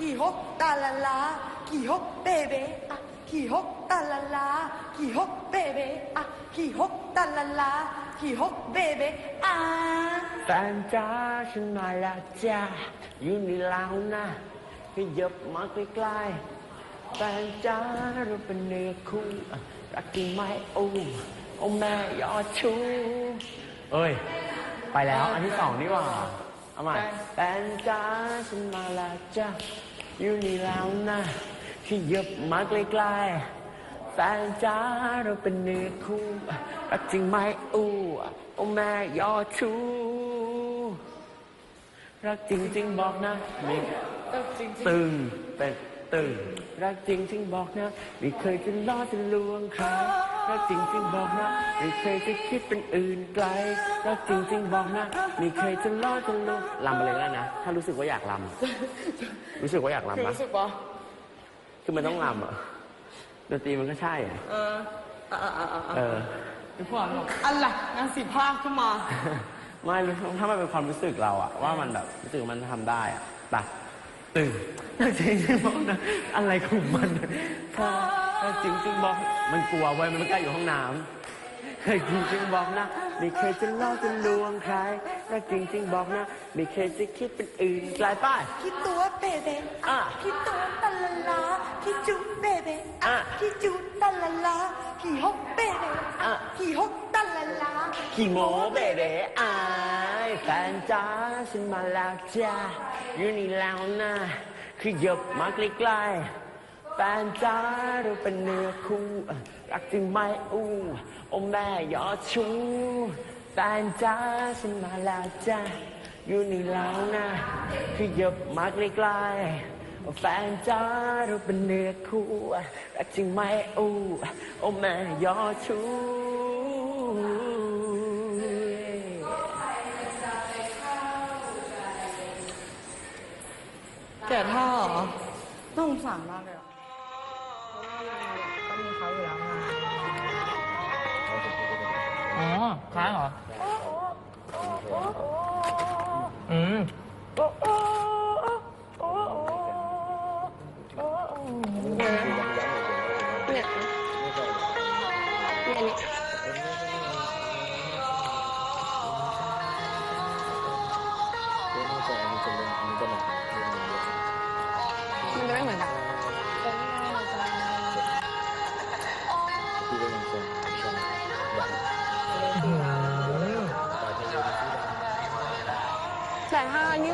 กี่ฮกตาลาลาขี่ฮกเบเบอะขี่ฮกตาลาลาขี่ฮกเบเบอะขี่ฮกตาลาลาขี่ฮกเบเบอะแฟนจ้าฉันมาแล้วจ้าอยู่ในลาวนะให้หยบมาใกล้ๆแฟนจ้าเราเป็นเนื้อคู่รักจริไมโอ้โอ้แม่ยอดชูเอ้ย ไปแล้วอันที่สองนี่หว่าาใหม่แฟนจ้าฉันมาแล้วจ้าอยู่นี่แล้วนะที่เย็บมาใกล้ๆแฟนจ้าเราเป็นเนื้อคู่รักจริงไหมอู้โอแม่ยอชูรักจริงจริงบอกนะมีตึงเป็นตึงรักจริงจริงบอกนะไม่เคยจะล่อจะลวงใคร ถ้าจริงจริงบอกนะ ไม่เคยจะคิดเป็นอื่นไกลถ้าจริงจริงบอกนะไม่เคยจะล่อจะลุกลำไปเลยแล้วนะ ถ้ารู้สึกว่าอยากลำรู้สึกว่าอยากลำนะรู้สึกปะคือมันต้องลำอะดนตรีมันก็ใช่อะเออเออเออไอ่พอหรอกอะไรงานสีภาคขึ้นมา ไม่ถ้ามันเป็นความรู้สึกเราอะว่ามันแบบรู้สึกมันทำได้อะตัดตึงจริงๆอะไรของมัน เออจริงจริงบอกมันกลัวเว้ยมันไกล้าอยู่ห้องน้ำเฮ้ยจริงจริงบอกนะ ไม่เคยจะล่อจะลวงใครรักจริงจริงบอกนะ ไม่เคยจะคิดเป็นอื่นกลายป้าย คิดตัวเบเบอะคิดตัวตะละลาคิดจุ๊บเบเบอะคิดจุ๊บตะละลาขี่ฮกเบเบอะขี่ฮกตะละลาคิดโมเบเบอะแฟนจ้าฉันมาแล้วจ้าอยู่นี่แล้วนะคือหยบมาใกล้ๆ แฟนจ้าเราเป็นเนื้อคู่รักจริงไหมอู้โอ้แม่ยอดชูแฟนจ้าฉันมาแล้วจ้าอยู่นี่แล้วนะคือหยบมากไกลๆแฟนจ้าเราเป็นเนื้อคู่รักจริงไหมอู้โอ้แม่ยอดชูแก่ท่าต้องสั่งมากเลย ค้างเหรอ อืม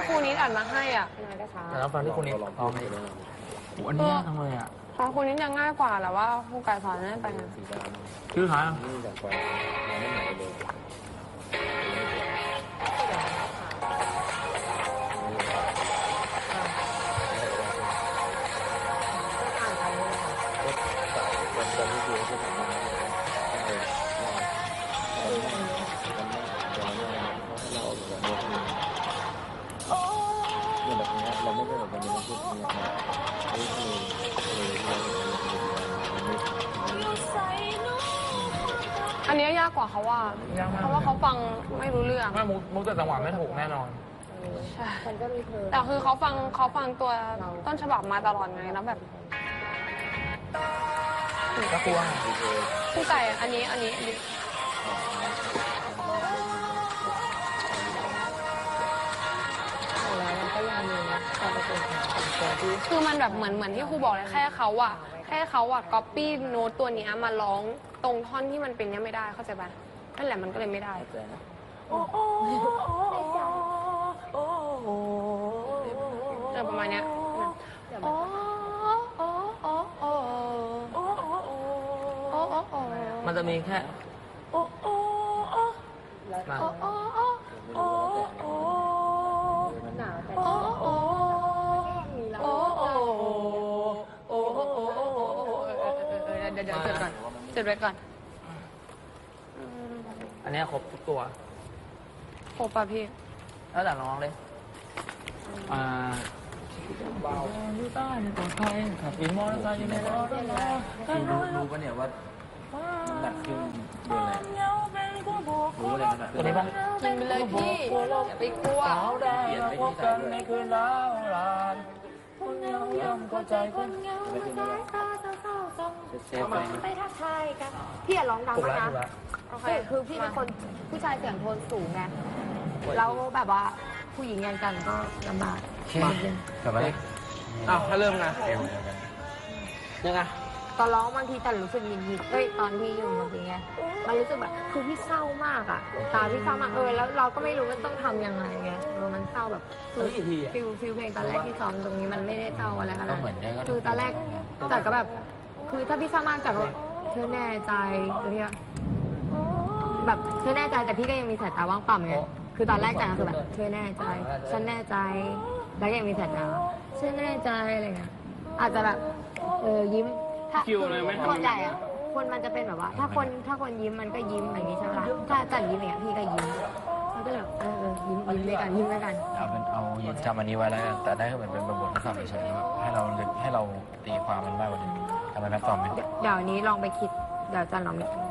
ครูนี้อ่านมาให้อะน้อยก็ช้าแต่เราฟังที่คุณนิดร้องให้ดูโอ้อันนี้ทำไจังอะของครูนี้ยังง่ายกว่าแหละว่าครูไก่สอนไม่ไปนชื่อหา นี่จากไปไม่ไหน ไม่ได้แบบวันนี้มันพูดเอะนะเอ้ยเลยเลยเลยอันนี้ยากกว่าเขาว่าาเพราะว่าเขาฟังไม่รู้เรื่อง ไม่มุกมุแต่จังหวะไม่ถูกแน่นอน ใช่แต่คือเขาฟังเขาฟังตัวต้นฉบับมาตลอดไงแล้วแบบก็กลัว ผู้ใจอันนี้อันนี้อันนี้ คือมันแบบเหมือนเหมือนที่ครูบอกเลยแค่เขาอะแค่เขาอะก๊อปปี้โน้ตตัวนี้มาร้องตรงท่อนที่มันเป็นเนี้ยไม่ได้เข้าใจปะนั่นแหละมันก็เลยไม่ได้เออประมาณเนี้ยมันจะมีแค่ โอ้โอ้โอ้ จดไว้ก่อนอันเนี้ยครบทุกตัวโคป่ะพี่ แล้วแต่น้องเลย อ่าเบาอยู่ใต้ในตัวไทยขับวินมอเตอร์ไซค์อยู่ในรถคือรู้รู้ปะเนี่ยว่าน้ำหนักขึ้นเดือนอะไรรู้เลยน้ำหนักขึ้นตัวนี้ปะกินไปเลยพี่อย่าไปกลัวสาวได้พบกันในคืนดาวลานเข้าใจคนเงาสายตาเศร้าๆส่ง เซฟไปไปทักทายกันพี่อย่าร้องดังถูกมาแล้วกถูนะกแล้วคือคือพี่เป็นคนผู้ชายเสียงโทนสูงไงแล้วแบบว่าผู้หญิงงานกันก็ลำบากกลับมาเลยอ้าวถ้าเริ่มไงยังไงตอนร้องบางทีแต่รู้สึกหงุดหงิดเอ้ยตอนที่อยู่เมื่อกี้ไงมันรู้สึกแบบคือพี่เศร้ามากอะตาพี่เศร้ามากเออแล้วเราก็ไม่รู้ว่าต้องทำยังไงไงเออมันเศร้าแบบคือกี่ทีอะฟิลฟิลเพลงตอนแรกที่ซ้อมตรงนี้มันไม่ได้เศร้าอะไรขนาดก็เหมือนได้ก็ คือตอนแรกแต่ก็แบบ คือถ้าพี่เศร้ามากแต่ว่าเธอแน่ใจแต่พี่ก็แบบเธอแน่ใจแต่พี่ก็ยังมีสายตาว่างเปล่าไงคือตอนแรกแต่ก็คือแบบเธอแน่ใจ ฉันแน่ใจ แล้วก็ยังมีสายตาฉันแน่ใจอะไรเงี้ยอาจจะแบบเออยิ้มถ้าคิวเลยไหมส่วนใหญ่อะคนมันจะเป็นแบบว่า ถ้าคนถ้าคนยิ้มมันก็ยิ้มอย่างนี้ใช่ไหมล่ะถ้าจันยิ้มอย่างเงี้ยพี่ก็ยิ้มมันก็เลยแบบเออเออยิ้มยิ้มด้วยกันยิ้มด้วยกันเอาเป็นเอาจำอันนี้ไว้แล้วกันแต่ได้ก็เหมือนเป็นบททดสอบเฉยๆว่าให้เราให้เราตีความมันได้วันนี้ ทำไมแพลตฟอร์มไหมเดี๋ยวเดี๋ยวนี้ลองไปคิด เดี๋ยวจันลองไปคิด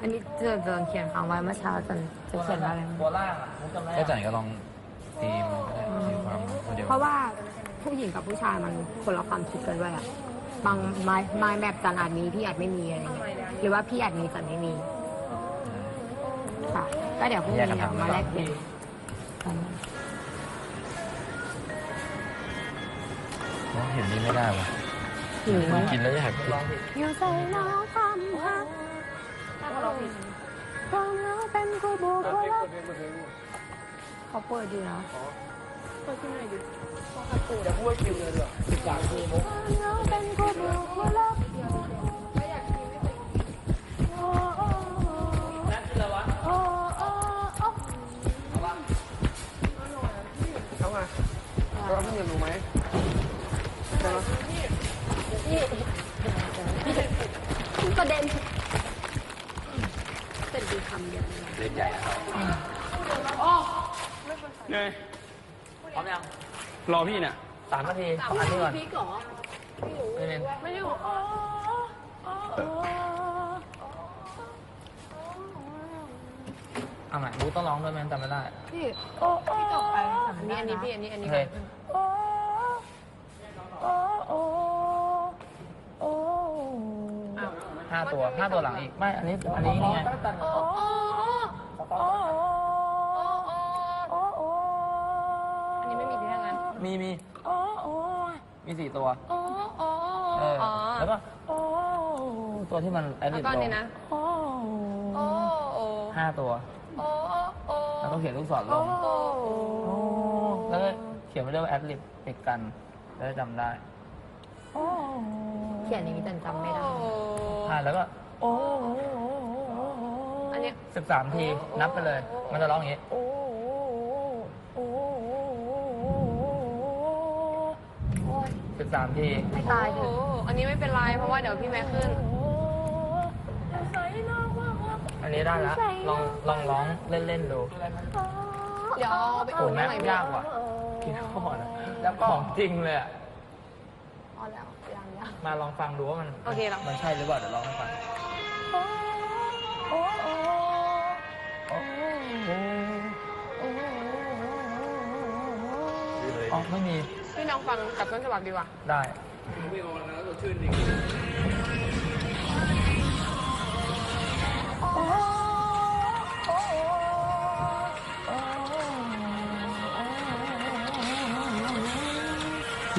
อันนี้เจอเจอเขียนคำไว้เมื่อเช้าจันจะเขียนว่าอะไรตัวล่างอะก็จันก็ลองตีมันก็ได้ตีความเดียวเพราะว่าผู้หญิงกับผู้ชายมันคนละความคิดกันด้วยอะบางไม้ไม้แบบจันอาจมีพี่อาจไม่มีอะไรเงี้ยหรือว่าพี่อาจมีจันไม่มีค่ะก็เดี๋ยวพรุ่งนี้เดี๋ยวมาแลกเปลี่ยนกันเห็นนี่ไม่ได้ว่ะ หิวมันกินแล้วอยากกินอยู่ใส่น้ำทำฮักความเหงาเป็นกูบูกูรักเขาเปิดอยู่นะจะพูดคิวเลยด้วยสิบสามทีมุกความเหงาเป็นกูบูกูรักโอ้โอ้นั่นคืออะไรวะโอ้โอ้โอ้เขาไงเราเพิ่งเรียนรู้ไหมใช่ไหม ประเด็นเป็นดีคำ เดียวเล่นใหญ่นะครับเนยพร้อมยังรอพี่เนี่ยสามนาทีอันนี้ก่อนพี่ก่อไม่เล่นไม่ได้บอกเอาใหม่รู้ต้องร้องด้วยไหมจำไม่ได้พี่โอ้พี่จบไปอันนี้อันนี้พี่อันนี้อันโอนี้เคโอ้โอ้โอ้โอ้ห้าตัวห้าตัวหลังอีก ไม่ อันนี้ อันนี้นี่ไง มีมีโอ้โอ้มีสี่ตัวโอ้โอ้เอออ๋อแล้วก็โอ้ตัวที่มันแอดแล้ดิวบก็ลนี่งนะโอ้โอ้โอ้ห้าตัวโอ้โอ้โอ้แล้วก็เขียนลูกศรลงโอ้แล้วก็เขียนไว้ด้วยว่าแอดลิบติดกันแล้วจะจำได้เขียนอย่างนี้แต่จำไม่ได้ อ่าแล้วก็โอ้อันนี้สิบสามทีนับไปเลย มันจะร้องอย่างนี้โอ้ 13 ที ไม่ตายโอะอันนี้ไม่เป็นไรเพราะว่าเดี๋ยวพี่แม่ขึ้น อันนี้ได้แล้วลองร้องเล่นๆดูเดี๋ยวอไปโอ้นแม่ยากกว่าพี่ข้อนะแล้วก็ของจริงเลยอะมาลองฟังดูว่ามันโอเคลอมันใช่หรือเปล่าเดี๋ยวลองให้ฟังอ๋อไม่มี พี่น้องฟังกับต้นฉบับดีกว่า ได้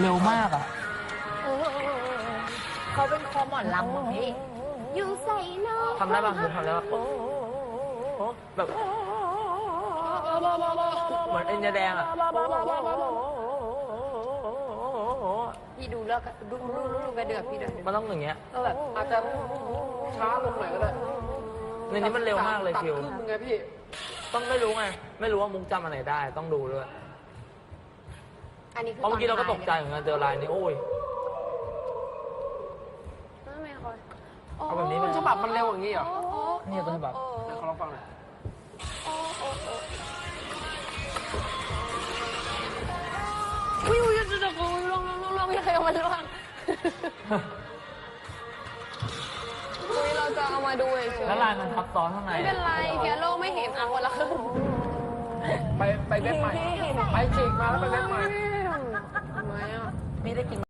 เร็วมากอะ เขาเป็นคอหมอนลำของพี่ อยู่ใส่น้องทำได้ป่ะคุณทำได้ป่ะแบบเหมือนเอ็นยาแดงอะ พี่ดูเลือกดูดูดูดูกระเดือกพี่เดือดมันต้องอย่างเงี้ยก็แบบอาจจะช้าลงหน่อยก็ได้ในนี้มันเร็วมากเลยคิว ตัดครึ่งมึงไงพี่ ต้องไม่รู้ไง ไม่รู้ว่ามุกจำอันไหนได้ ต้องดูด้วยอันนี้คือเพราะเมื่อกี้เราก็ตกใจเหมือนกันเจอลายนี้โอ้ยไม่ไม่คอยเอาแบบนี้ไหม ต้นฉบับมันเร็วอย่างนี้เหรอเนี่ยต้นฉบับไหนขอลองฟังหน่อยอุ้ ยเอามาล่วงอุ้ยเราจะเอามาดูเฉยแล้วลายมันทับซ้อนข้างในไม่เป็นไรแค่โลกไม่เห็นอะคนละครึ่งไปไปเว็บใหม่ ไปฉีกมาแล้วไปเว็บใหม่ ทำไมอะพี่ได้กิน